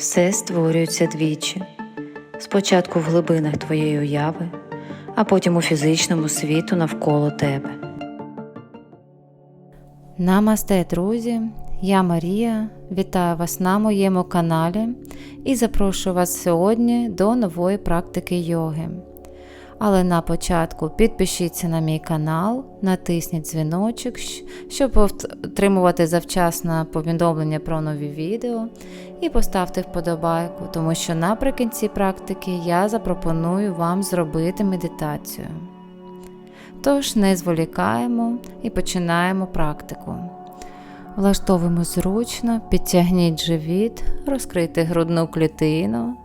Все створюється двічі. Спочатку в глибинах твоєї уяви, а потім у фізичному світу навколо тебе. Намасте, друзі! Я Марія. Вітаю вас на моєму каналі і запрошую вас сьогодні до нової практики йоги. Але на початку підпишіться на мій канал, натисніть дзвіночок, щоб отримувати завчасно повідомлення про нові відео, і поставте вподобайку, тому що наприкінці практики я запропоную вам зробити медитацію. Тож не зволікаємо і починаємо практику. Влаштовуємо зручно, підтягніть живіт, розкрийте грудну клітину,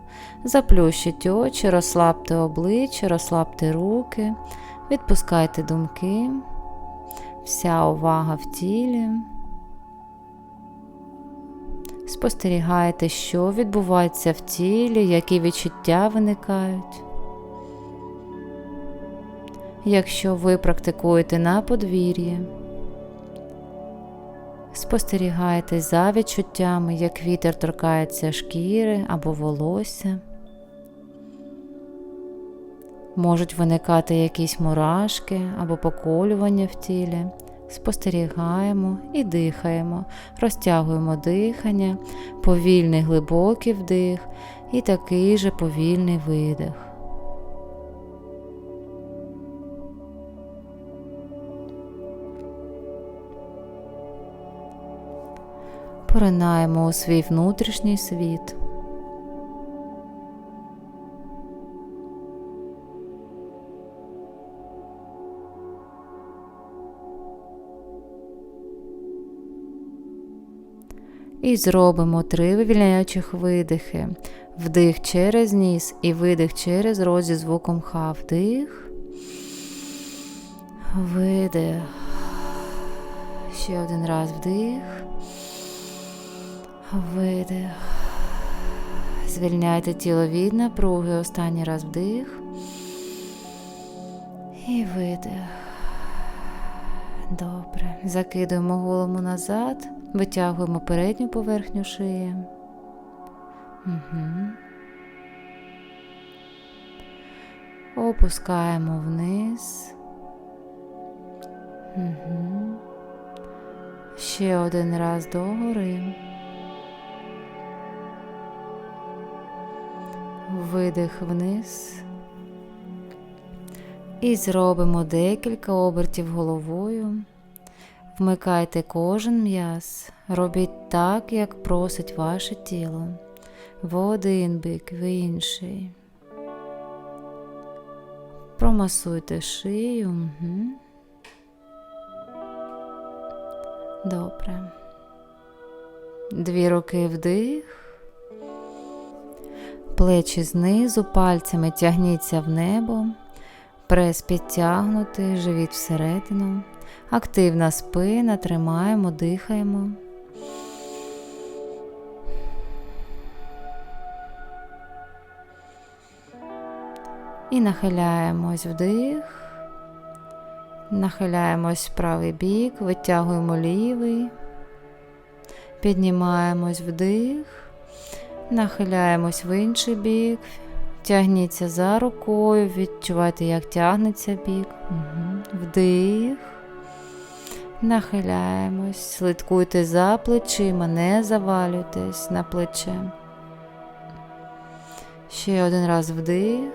заплющіть очі, розслабте обличчя, розслабте руки, відпускайте думки, вся увага в тілі. Спостерігайте, що відбувається в тілі, які відчуття виникають. Якщо ви практикуєте на подвір'ї, спостерігайте за відчуттями, як вітер торкається шкіри або волосся. Можуть виникати якісь мурашки або поколювання в тілі. Спостерігаємо і дихаємо, розтягуємо дихання, повільний глибокий вдих і такий же повільний видих. Поринаємо у свій внутрішній світ. І зробимо три вивільняючих видихи. Вдих через ніс і видих через рот зі звуком ха. Вдих. Видих. Ще один раз вдих. Видих. Звільняйте тіло від напруги. Останній раз вдих. І видих. Добре. Закидуємо голову назад, витягуємо передню поверхню шиї. Угу. Опускаємо вниз. Угу. Ще один раз догори. Видих вниз. І зробимо декілька обертів головою. Вмикайте кожен м'яз, робіть так, як просить ваше тіло. В один бік, в інший. Промасуйте шию. Угу. Добре. Дві руки вдих. Плечі знизу, пальцями тягніться в небо, прес підтягнутий, живіт всередину, активна спина, тримаємо, дихаємо. І нахиляємось вдих, нахиляємось в правий бік, витягуємо лівий, піднімаємось вдих. Нахиляємось в інший бік, тягніться за рукою, відчувайте, як тягнеться бік. Угу. Вдих. Нахиляємось, слідкуйте за плечима, не завалюйтесь на плече. Ще один раз вдих,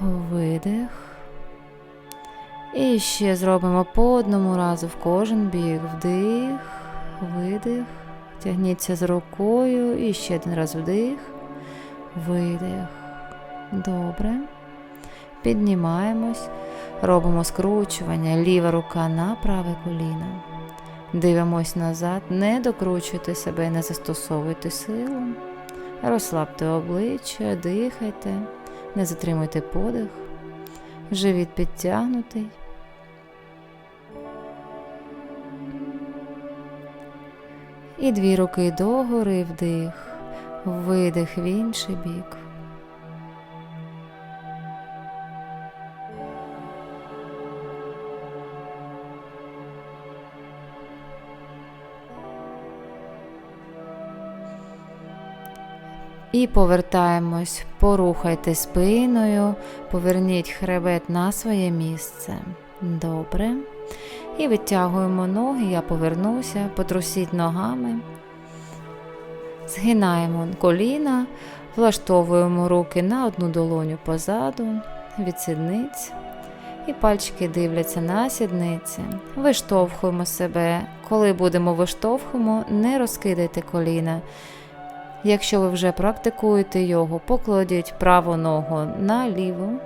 видих. І ще зробимо по одному разу в кожен бік. Вдих, видих. Тягніться з рукою і ще один раз вдих, видих. Добре. Піднімаємось, робимо скручування, ліва рука на праве коліно. Дивимось назад, не докручуйте себе, не застосовуйте силу. Розслабте обличчя, дихайте, не затримуйте подих, живіт підтягнутий. І дві руки догори вдих, видих в інший бік. І повертаємось, порухайте спиною, поверніть хребет на своє місце. Добре. І витягуємо ноги, я повернуся, потрусіть ногами. Згинаємо коліна, влаштовуємо руки на одну долоню позаду, від сідниць. І пальчики дивляться на сідниці. Виштовхуємо себе. Коли будемо виштовхуємо, не розкидайте коліна. Якщо ви вже практикуєте йогу, покладіть праву ногу на ліву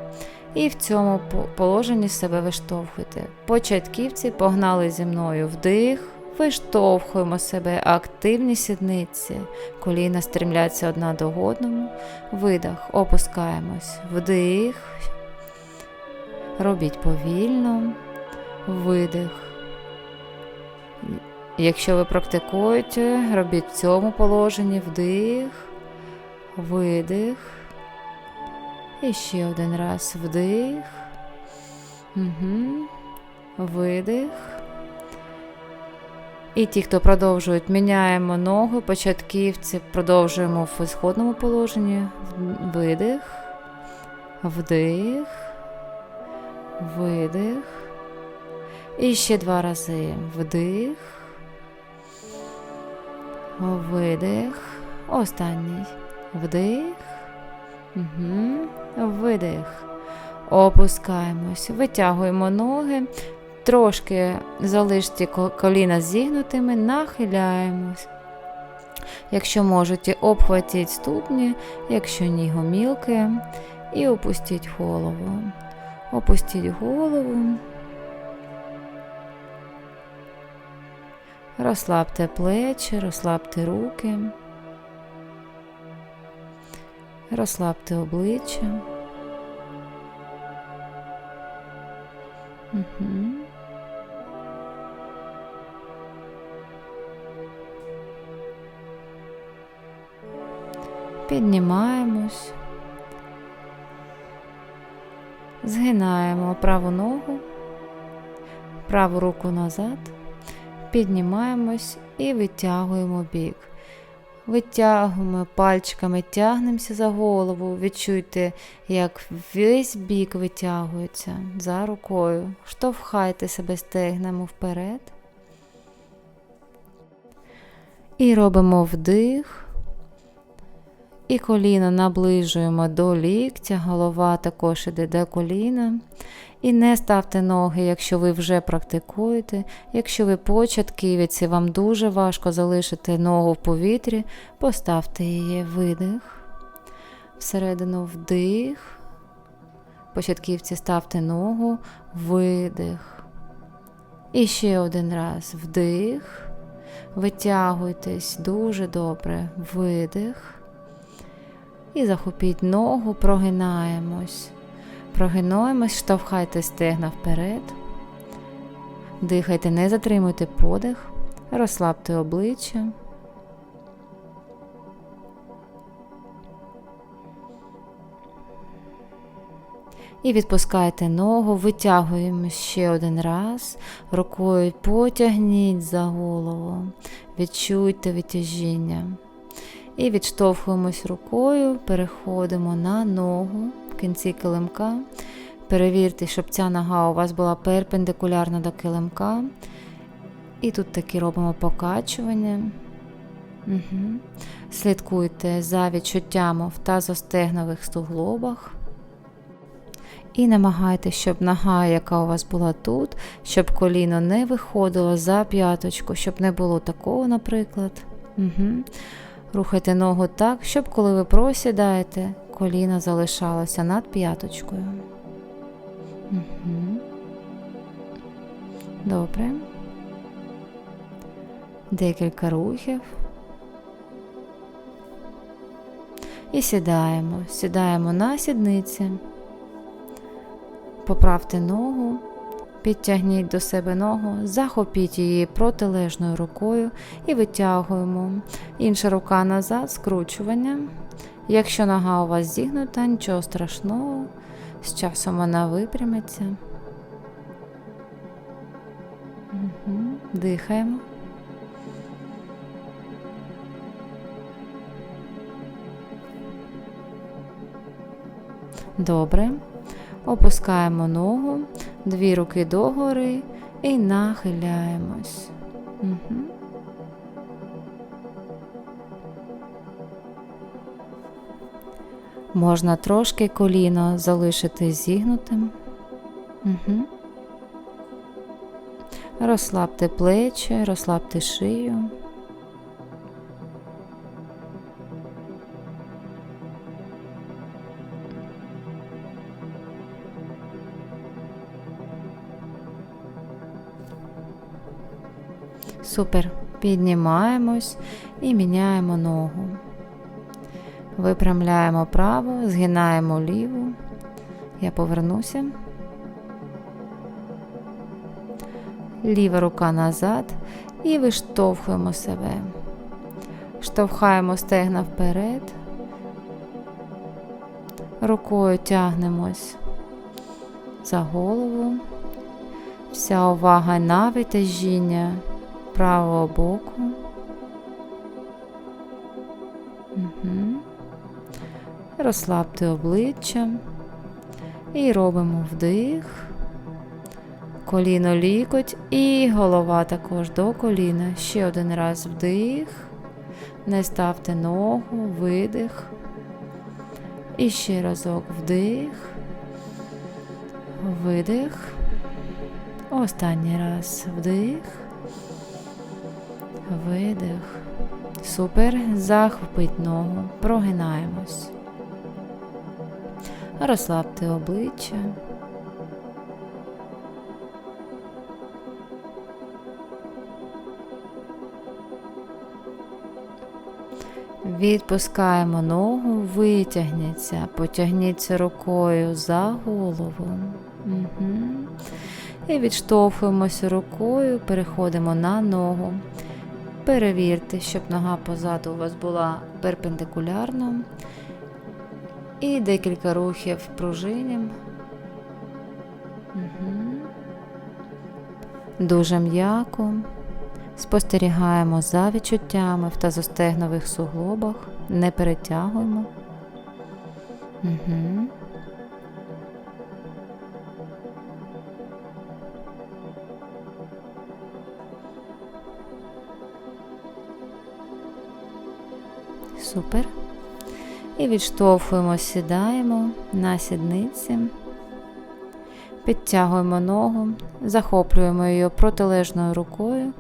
і в цьому положенні себе виштовхуйте. Початківці погнали зі мною вдих, виштовхуємо себе активні сідниці, коліна стрімляться одна до одному, видих, опускаємось, вдих, робіть повільно, видих. Якщо ви практикуєте, робіть в цьому положенні вдих, видих. І ще один раз вдих. Угу. Видих. І ті, хто продовжують, міняємо ногу, початківці продовжуємо в ісходному положенні. Видих, вдих, видих. І ще два рази. Вдих. Видих. Останній. Вдих. Угу. Видих. Опускаємось. Витягуємо ноги. Трошки залиште коліна зігнутими, нахиляємось. Якщо можете, обхватіть ступні, якщо ні, гомілки. І опустіть голову. Опустіть голову. Розслабте плечі, розслабте руки. Розслабте обличчя. Угу. Піднімаємось. Згинаємо праву ногу, праву руку назад, піднімаємось і витягуємо бік. Витягуємо пальчиками, тягнемося за голову. Відчуйте, як весь бік витягується за рукою. Штовхайте себе стегнемо вперед. І робимо вдих. І коліно наближуємо до ліктя, голова також іде до коліна. І не ставте ноги, якщо ви вже практикуєте. Якщо ви початківець і вам дуже важко залишити ногу в повітрі, поставте її видих. Всередину вдих. Початківці ставте ногу, видих. І ще один раз вдих. Витягуйтесь дуже добре, видих. І захопіть ногу, прогинаємось. Прогинаємось, штовхайте стегна вперед. Дихайте, не затримуйте подих, розслабте обличчя. І відпускайте ногу, витягуємо ще один раз, рукою потягніть за голову, відчуйте витяжіння. І відштовхуємось рукою, переходимо на ногу в кінці килимка. Перевірте, щоб ця нога у вас була перпендикулярна до килимка. І тут таки робимо покачування. Угу. Слідкуйте за відчуттями в тазостегнових суглобах. І намагайтеся, щоб нога, яка у вас була тут, щоб коліно не виходило за п'яточку, щоб не було такого, наприклад. Угу. Рухайте ногу так, щоб коли ви просідаєте, коліно залишалося над п'яточкою. Угу. Добре. Декілька рухів. І сідаємо. Сідаємо на сідниці. Поправте ногу, підтягніть до себе ногу, захопіть її протилежною рукою і витягуємо. Інша рука назад, скручування. Якщо нога у вас зігнута, нічого страшного, з часом вона випрямиться. Угу. Дихаємо. Добре. Опускаємо ногу, дві руки догори і нахиляємось. Угу. Можна трошки коліно залишити зігнутим. Угу. Розслабте плечі, розслабте шию. Супер. Піднімаємось і міняємо ногу. Випрямляємо право, згинаємо ліву. Я повернуся. Ліва рука назад і виштовхуємо себе. Штовхаємо стегна вперед. Рукою тягнемось за голову. Вся увага на витяжіння правого боку. Угу. Розслабте обличчя і робимо вдих, коліно лікоть і голова також до коліна. Ще один раз вдих, не ставте ногу, видих. І ще разок вдих, видих. Останній раз вдих, видих. Супер. Захопіть ногу, прогинаємось. Розслабте обличчя. Відпускаємо ногу, витягніться, потягніться рукою за голову. Угу. І відштовхуємося рукою, переходимо на ногу. Перевірте, щоб нога позаду у вас була перпендикулярно. І декілька рухів пружиням. Угу. Дуже м'яко. Спостерігаємо за відчуттями в тазостегнових суглобах, не перетягуємо. Угу. Супер. І відштовхуємо, сідаємо на сідниці, підтягуємо ногу, захоплюємо її протилежною рукою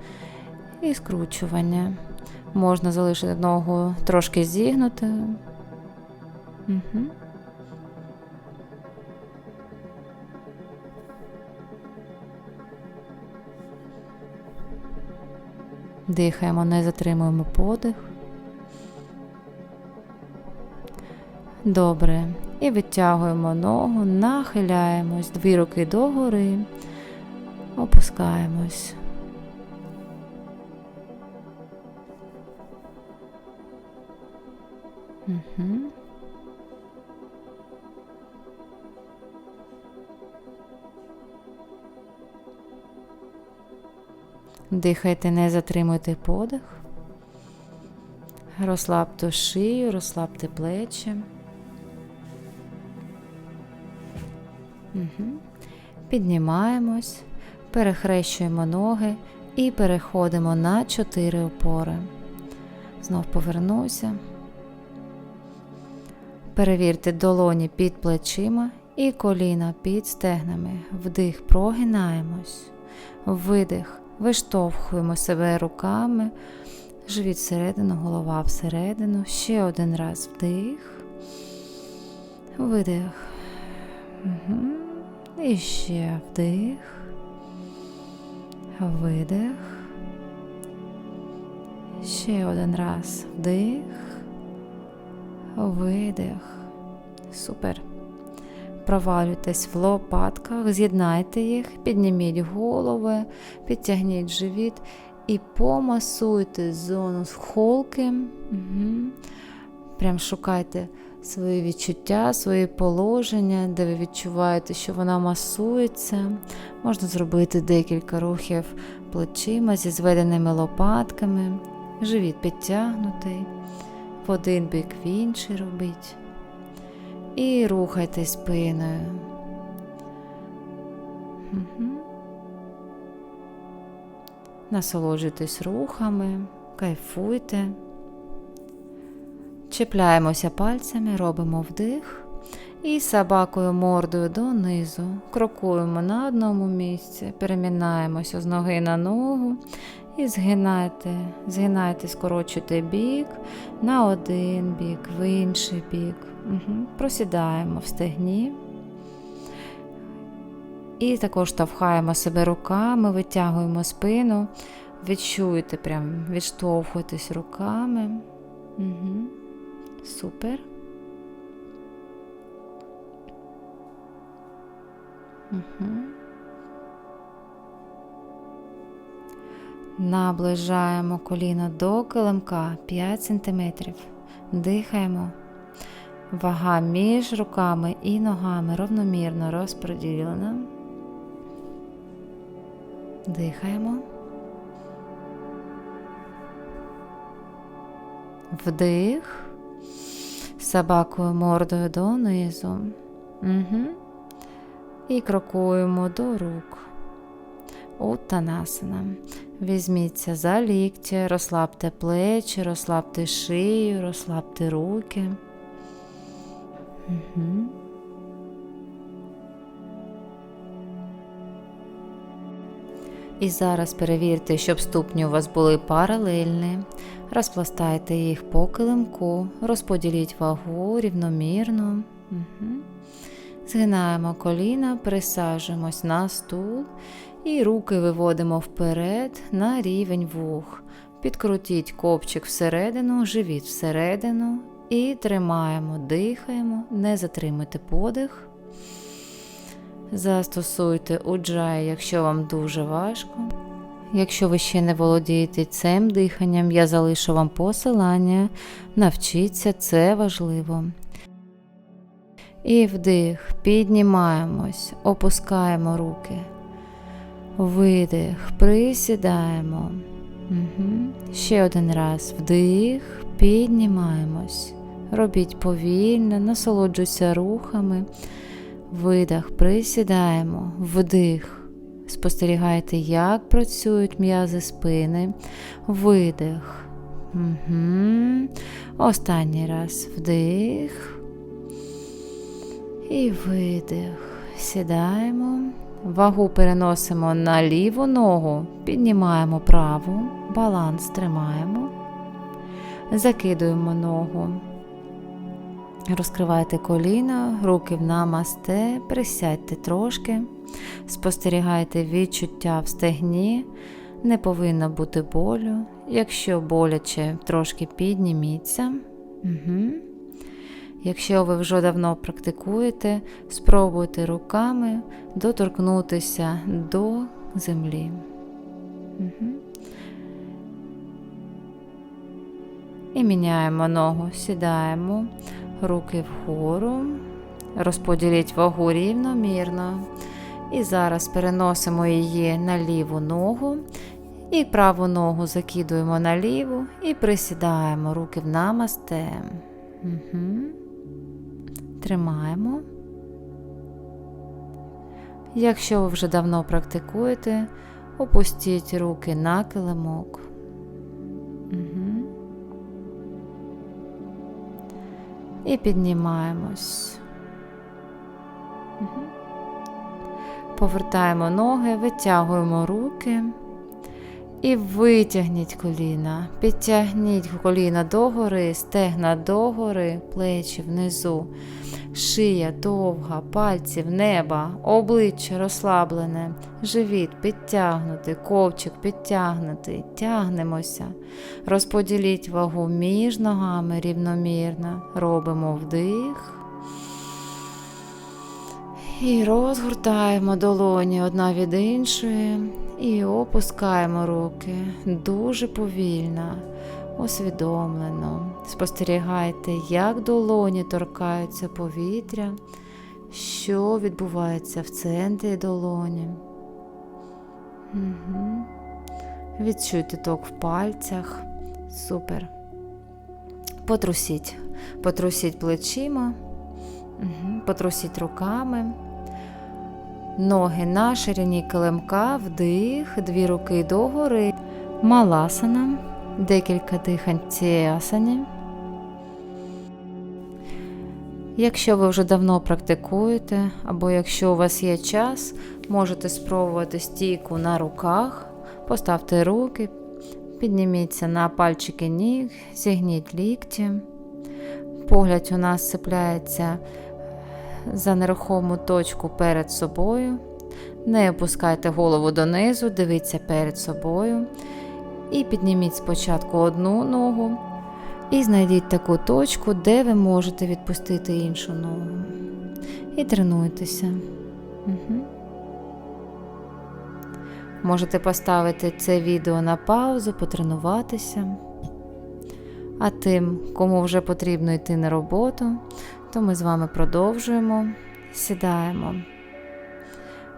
і скручування. Можна залишити ногу трошки зігнутою. Угу. Дихаємо, не затримуємо подих. Добре. І відтягуємо ногу, нахиляємось, дві руки догори, опускаємось. Угу. Дихайте, не затримуйте подих. Розслабте шию, розслабте плечі. Угу. Піднімаємось, перехрещуємо ноги і переходимо на чотири опори. Знов повернуся. Перевірте долоні під плечима і коліна під стегнами. Вдих, прогинаємось. Видих, виштовхуємо себе руками. Живіт всередину, голова всередину. Ще один раз вдих. Видих. Угу. І ще вдих. Видих. Ще один раз вдих. Видих. Супер. Провалюйтесь в лопатках, з'єднайте їх, підніміть голови, підтягніть живіт і помасуйте зону холки. Угу. Прям шукайте свої відчуття, свої положення, де ви відчуваєте, що вона масується. Можна зробити декілька рухів плечима зі зведеними лопатками, живіт підтягнутий, в один бік в інший робіть. І рухайте спиною. Мгм. Насолоджуйтесь рухами, кайфуйте. Чіпляємося пальцями, робимо вдих і собакою мордою донизу. Крокуємо на одному місці, перемінаємося з ноги на ногу і згинайте, згинайте, скорочуйте бік на один бік, в інший бік. Угу. Просідаємо в стегні. І також штовхаємо себе руками, витягуємо спину, відчуйте, прям відштовхуйтесь руками. Угу. Супер. Угу. Наближаємо коліно до килимка 5 см. Дихаємо. Вага між руками і ногами равномірно розподілена. Дихаємо. Вдих. Собакою мордою донизу. Угу. І крокуємо до рук. Уттанасана. Візьміться за лікті, розслабте плечі, розслабте шию, розслабте руки. Угу. І зараз перевірте, щоб ступні у вас були паралельні. Розпластайте їх по килимку, розподіліть вагу рівномірно. Угу. Згинаємо коліна, присаджуємось на стул і руки виводимо вперед на рівень вух. Підкрутіть копчик всередину, живіт всередину і тримаємо, дихаємо, не затримуйте подих. Застосуйте уджай, якщо вам дуже важко. Якщо ви ще не володієте цим диханням, я залишу вам посилання. Навчіться, це важливо. І вдих, піднімаємось, опускаємо руки. Видих, присідаємо. Угу. Ще один раз вдих, піднімаємось. Робіть повільно, насолоджуйся рухами. Видих, присідаємо, вдих. Спостерігайте, як працюють м'язи спини. Видих. Угу. Останній раз вдих. І видих. Сідаємо. Вагу переносимо на ліву ногу, піднімаємо праву, баланс тримаємо, закидуємо ногу. Розкривайте коліна, руки в намасте, присядьте трошки, спостерігайте відчуття в стегні, не повинно бути болю. Якщо боляче, трошки підніміться. Угу. Якщо ви вже давно практикуєте, спробуйте руками доторкнутися до землі. Угу. І міняємо ногу, сідаємо, руки вгору, розподіліть вагу рівномірно. І зараз переносимо її на ліву ногу. І праву ногу закидуємо на ліву і присідаємо руки в намасте. Угу. Тримаємо. Якщо ви вже давно практикуєте, опустіть руки на килимок. І піднімаємось. Повертаємо ноги, витягуємо руки. І витягніть коліна, підтягніть коліна догори, стегна догори, плечі внизу, шия довга, пальці в неба, обличчя розслаблене, живіт підтягнутий, ковчик підтягнутий, тягнемося. Розподіліть вагу між ногами рівномірно, робимо вдих. І розгортаємо долоні одна від іншої. І опускаємо руки дуже повільно, усвідомлено. Спостерігайте, як долоні торкаються повітря, що відбувається в центрі долоні. Угу. Відчуйте ток в пальцях. Супер. Потрусіть, потрусіть плечима. Угу. Потрусіть руками. Ноги на ширині килимка, вдих, дві руки догори. Маласана. Декілька дихань цій асані. Якщо ви вже давно практикуєте, або якщо у вас є час, можете спробувати стійку на руках, поставте руки, підніміться на пальчики ніг, зігніть лікті. Погляд у нас цепляється за нерухому точку перед собою. Не опускайте голову донизу, дивіться перед собою. І підніміть спочатку одну ногу, і знайдіть таку точку, де ви можете відпустити іншу ногу. І тренуйтеся. Угу. Можете поставити це відео на паузу, потренуватися. А тим, кому вже потрібно йти на роботу, то ми з вами продовжуємо. Сідаємо,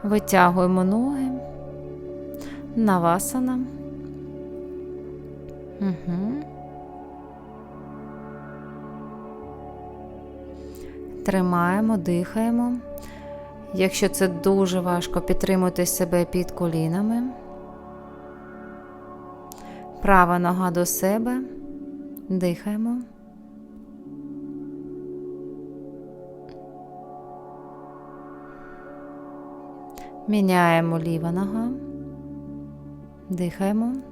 витягуємо ноги, навасана. Угу. Тримаємо, дихаємо. Якщо це дуже важко, підтримуйте себе під колінами. Права нога до себе. Дихаємо. Міняємо ліва нога. Дихаємо.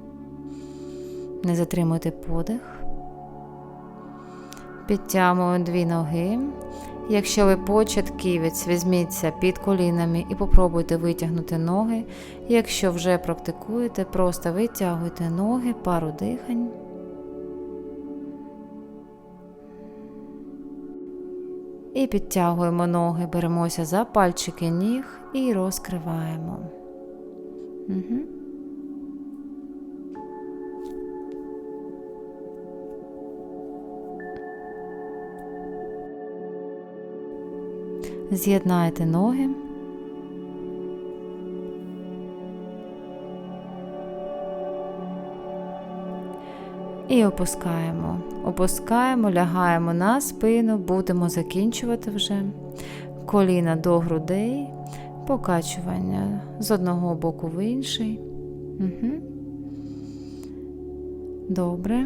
Не затримуйте подих. Підтягуємо дві ноги. Якщо ви початківець, візьміться під колінами і попробуйте витягнути ноги. Якщо вже практикуєте, просто витягуйте ноги, пару дихань. І підтягуємо ноги, беремося за пальчики ніг і розкриваємо. Угу. З'єднайте ноги. І опускаємо. Опускаємо, лягаємо на спину, будемо закінчувати вже. Коліна до грудей, покачування з одного боку в інший. Угу. Добре.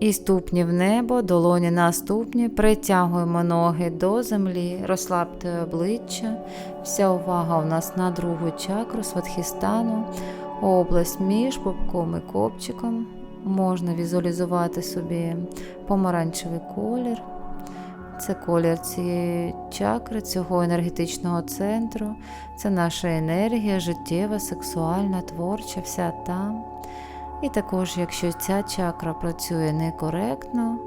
І ступні в небо, долоні на ступні, притягуємо ноги до землі, розслабте обличчя. Вся увага у нас на другу чакру сватхістану, область між пупком і копчиком. Можна візуалізувати собі помаранчевий колір. Це колір цієї чакри, цього енергетичного центру. Це наша енергія, життєва, сексуальна, творча, вся там. І також, якщо ця чакра працює некоректно,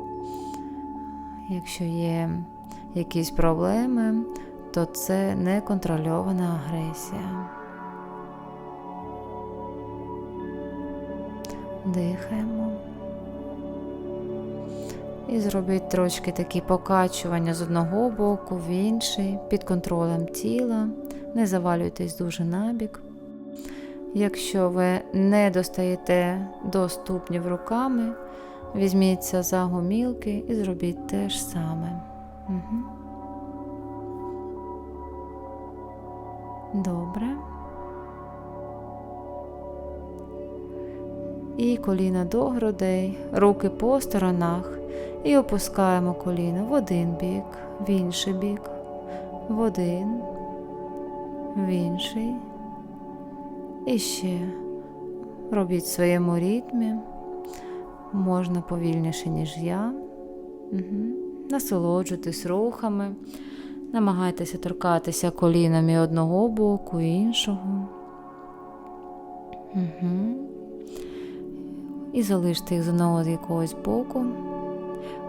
якщо є якісь проблеми, то це неконтрольована агресія. Дихаємо. І зробіть трошки такі покачування з одного боку в інший, під контролем тіла. Не завалюйтесь дуже набік. Якщо ви не достаєте до ступнів руками, візьміться за гомілки і зробіть те ж саме. Угу. Добре. І коліна до грудей, руки по сторонах. І опускаємо коліна в один бік, в інший бік, в один, в інший. І ще робіть в своєму ритмі, можна повільніше, ніж я. Угу. Насолоджуйтесь рухами, намагайтеся торкатися колінами одного боку і іншого. Угу. І залиште їх знову з якогось боку.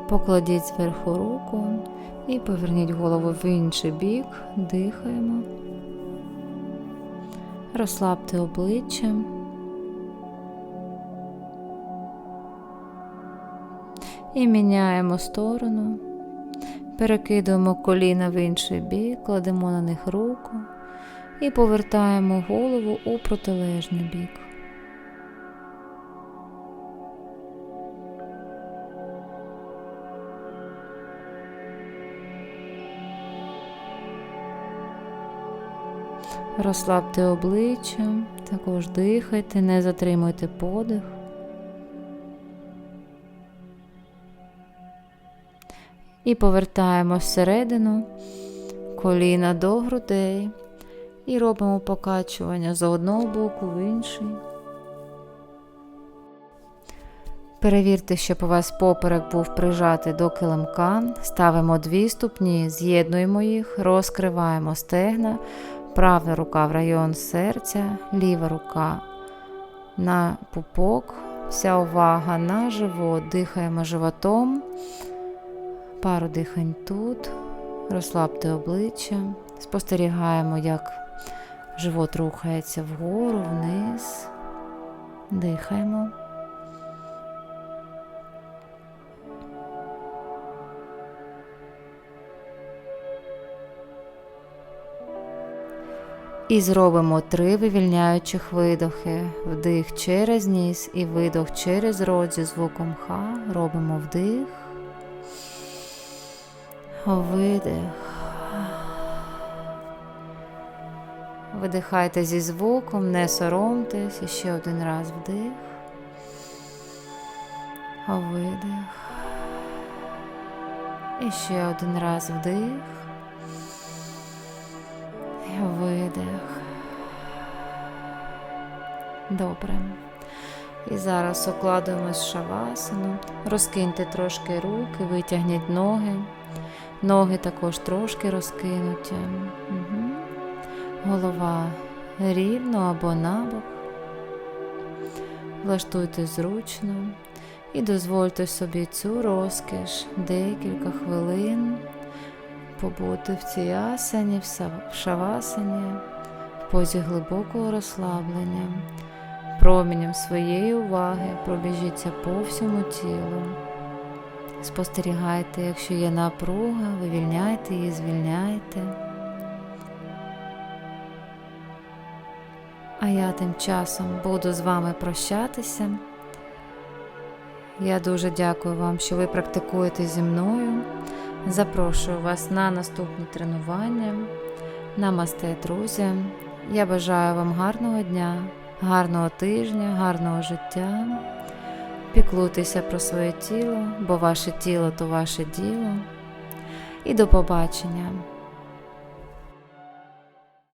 Покладіть зверху руку і поверніть голову в інший бік, дихаємо. Розслабте обличчя. І міняємо сторону, перекидуємо коліна в інший бік, кладемо на них руку і повертаємо голову у протилежний бік. Розслабте обличчя, також дихайте, не затримуйте подих. І повертаємо всередину коліна до грудей і робимо покачування з одного боку в інший. Перевірте, щоб у вас поперек був прижатий до килимка. Ставимо дві ступні, з'єднуємо їх, розкриваємо стегна, права рука в район серця, ліва рука на пупок, вся увага на живот, дихаємо животом, пару дихань тут, розслабте обличчя, спостерігаємо, як живот рухається вгору, вниз, дихаємо. І зробимо три вивільняючих видохи. Вдих через ніс і видох через рот зі звуком Х. Робимо вдих. Видих. Видихайте зі звуком, не соромтесь. І ще один раз вдих. Видих. І ще один раз вдих. Добре. І зараз укладуємось в шавасану. Розкиньте трошки руки, витягніть ноги. Ноги також трошки розкинуті. Угу. Голова рівно або набок. Влаштуйте зручно і дозвольте собі цю розкіш декілька хвилин побути в цій асані, в шавасані, в позі глибокого розслаблення, промінням своєї уваги пробіжіться по всьому тілу. Спостерігайте, якщо є напруга, вивільняйте її, звільняйте. А я тим часом буду з вами прощатися. Я дуже дякую вам, що ви практикуєте зі мною. Запрошую вас на наступні тренування. Намасте, друзі. Я бажаю вам гарного дня, гарного тижня, гарного життя. Піклуйтеся про своє тіло, бо ваше тіло то ваше діло. І до побачення!